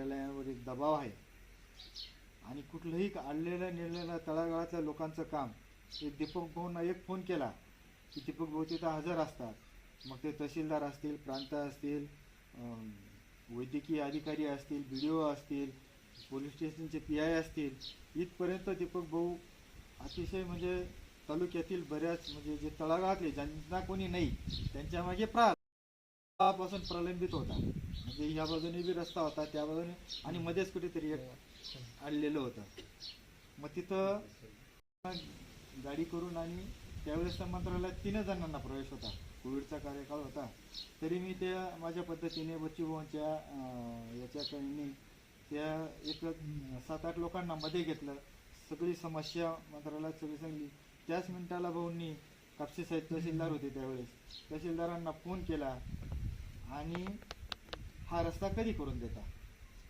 कार्यालयांवर एक दबाव आहे. आणि कुठलंही आणलेल्या नेलेल्या तळागाळातल्या लोकांचं काम एक दीपक भाऊंना एक फोन केला की दीपक भाऊ तिथं हजर असतात. मग ते तहसीलदार असतील प्रांत असतील वैद्यकीय अधिकारी असतील बी डी ओ असतील पोलीस स्टेशनचे पी आय असतील इथपर्यंत दीपक भाऊ अतिशय म्हणजे तालुक्यातील बऱ्याच म्हणजे जे तळागाळातले ज्यांना कोणी नाही त्यांच्या मागे प्रा पासून प्रलंबित होता. म्हणजे ह्या बाजूने बी रस्ता होता त्या बाजूने आणि मध्येच कुठेतरी एक आणलेलं होतं. मग तिथं गाडी करून आणि त्यावेळेस त्या मंत्रालयात तीन जणांना प्रवेश होता. कोविडचा कार्यकाळ होता. तरी मी त्या माझ्या पद्धतीने बच्चूभाऊंच्या याच्याकडे त्या एक सात आठ लोकांना मध्ये घेतलं. सगळी समस्या मंत्रालयात सगळी सांगली त्याच मिनिटाला भाऊंनी कापसे साहेब तहसीलदार होते त्यावेळेस. तहसीलदारांना फोन केला. आणि हा रस्ता कधी करून देता?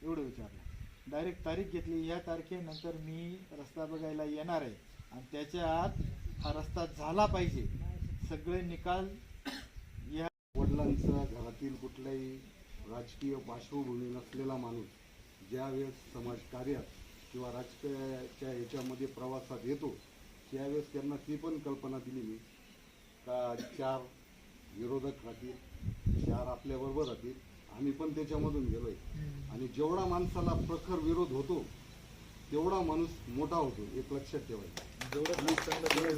एवढं विचारलं. डायरेक्ट तारीख घेतली. या तारखेनंतर मी रस्ता बघायला येणार आहे. आणि त्याच्या आत हा रस्ता झाला पाहिजे. सगळे निकाल या वडिलांचा घरातील कुठल्याही राजकीय पार्श्वभूमी नसलेला माणूस ज्यावेळेस समाजकार्यात किंवा राजकीयाच्या याच्यामध्ये प्रवासात येतो त्यावेळेस त्यांना ती पण कल्पना दिली मी. का चार विरोधक राहतील चार आपल्याबरोबर राहतील. आम्ही पण त्याच्यामधून गेलोय. आणि जेवढा माणसाला प्रखर विरोध होतो तेवढा माणूस मोठा होतो एक लक्षात ठेवायचं.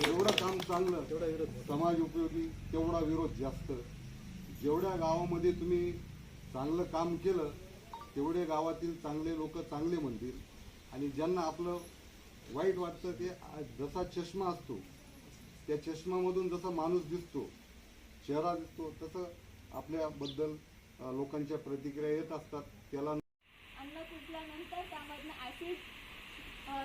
जेवढं काम चांगलं तेवढा विरोध समाज उपयोगी तेवढा विरोध जास्त. जेवढ्या गावामध्ये तुम्ही चांगलं काम केलं तेवढे गावातील चांगले लोक चांगले म्हणतील. आणि ज्यांना आपलं वाईट वाटतं ते जसा चष्मा असतो त्या चष्मामधून जसा माणूस दिसतो चेहरा दिसतो तसं आपल्याबद्दल लोकांच्या प्रतिक्रिया येत असतात. त्याला अन्न कुजल्यानंतर त्यामधनं ॲसिड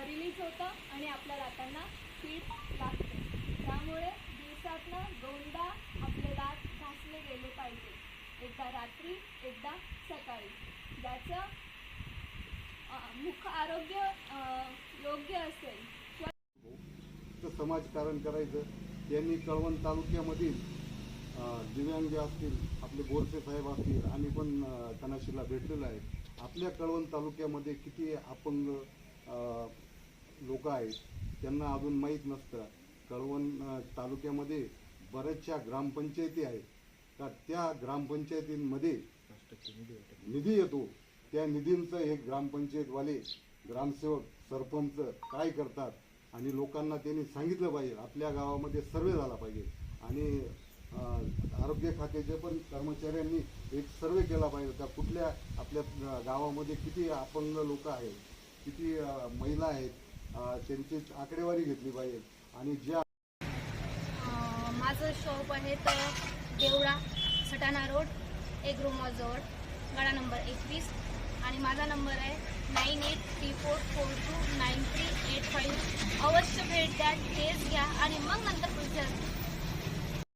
रिलीज होतं आणि आपल्या दातांना कीड लागते. त्यामुळे दिवसातनं दोनदा आपले दात घासले गेले पाहिजे. एकदा रात्री एकदा सकाळी. ज्याचं मुख आरोग्य योग्य असेल समाजकारण करायचं. त्यांनी कळवण तालुक्यामधील दिव्यांग जे असतील आपले बोरसे साहेब असतील आम्ही पण तनाशीला भेटलेलो आहे. आपल्या कळवण तालुक्यामध्ये किती अपंग लोक आहेत त्यांना अजून माहीत नसतं. कळवण तालुक्यामध्ये बऱ्याचशा ग्रामपंचायती आहेत. का त्या ग्रामपंचायतींमध्ये निधी येतो. त्या निधींचं हे ग्रामपंचायतवाले ग्रामसेवक सरपंच काय करतात? आणि लोकांना त्यांनी सांगितलं पाहिजे. आपल्या गावामध्ये सर्वे झाला पाहिजे. आणि आरोग्य खात्याचे पण कर्मचाऱ्यांनी एक सर्वे केला पाहिजे का कुठल्या आपल्या गावामध्ये किती अपंग लोक आहेत किती महिला आहेत त्यांची आकडेवारी घेतली पाहिजे. आणि ज्या माझं शॉप आहे तर देवळा सटाणा रोड एक जवळ गाडा नंबर एकवीस. आणि माझा नंबर आहे nine eight three four four two nine three eight five. अवश्य भेट द्या टेस्ट घ्या आणि मग नंतर पुढच्या